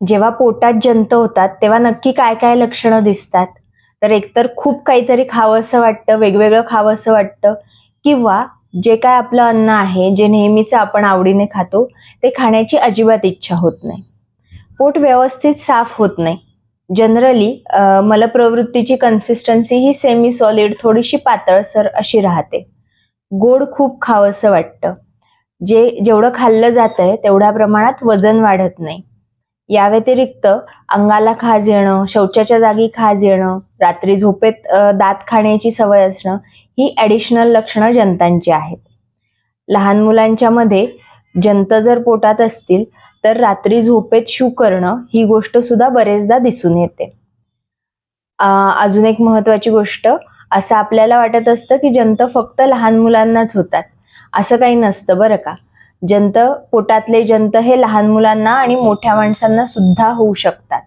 जेव्हा पोटात जंत होतात तेव्हा नक्की काय काय लक्षणं दिसतात. तर एकतर खूप काहीतरी खावंसं वाटतं वेगवेगळं खावंसं वाटतं किंवा जे काय आपलं अन्न आहे जे नेहमीच आपण आवडीने खातो ते खाण्याची अजिबात इच्छा होत नाही. पोट व्यवस्थित साफ होत नाही. जनरली मलप्रवृत्तीची कन्सिस्टन्सी ही सेमी सॉलिड थोडीशी पातळसर अशी राहते. गोड खूप खावंसं वाटतं. जे जेवढं खाल्लं जातंय तेवढ्या प्रमाणात वजन वाढत नाही. या व्यतिरिक्त अंगाला खाज येणं शौचाच्या जागी खाज येणं रात्री झोपेत दात खाण्याची सवय असणं ही ॲडिशनल लक्षणं जंतांची आहेत. लहान मुलांच्या मध्ये जंत जर पोटात असतील तर रात्री झोपेत शू करणं ही गोष्ट सुद्धा बरेचदा दिसून येते. अजून एक महत्वाची गोष्ट असं आपल्याला वाटत असतं की जंत फक्त लहान मुलांनाच होतात. असं काही नसतं बरं का? जंत पोटातले जंत हे लहान मुलांना आणि मोठ्या माणसांना सुद्धा होऊ शकतात.